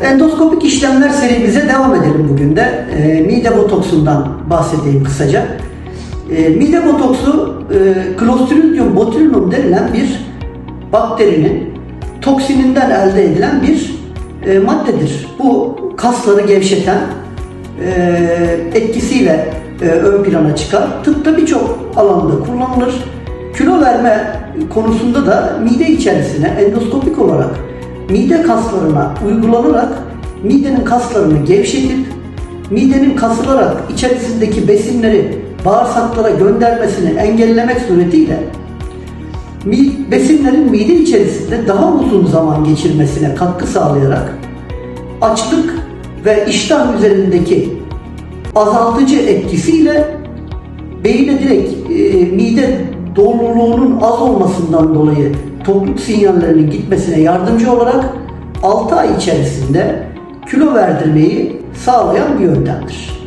Endoskopik işlemler serimize devam edelim bugün de. Ee, mide botoksundan bahsedeyim kısaca. Ee, mide botoksu e, Clostridium botulinum denilen bir bakterinin toksininden elde edilen bir e, maddedir. Bu kasları gevşeten e, etkisiyle e, ön plana çıkar. Tıpta birçok alanda kullanılır. Kilo verme konusunda da mide içerisine endoskopik olarak mide kaslarına uygulanarak midenin kaslarını gevşetip midenin kasılarak içerisindeki besinleri bağırsaklara göndermesini engellemek suretiyle besinlerin mide içerisinde daha uzun zaman geçirmesine katkı sağlayarak açlık ve iştah üzerindeki azaltıcı etkisiyle beyine direkt e, mide doluluğunun az olmasından dolayı tokluk sinyallerinin gitmesine yardımcı olarak 6 ay içerisinde kilo verdirmeyi sağlayan bir yöntemdir.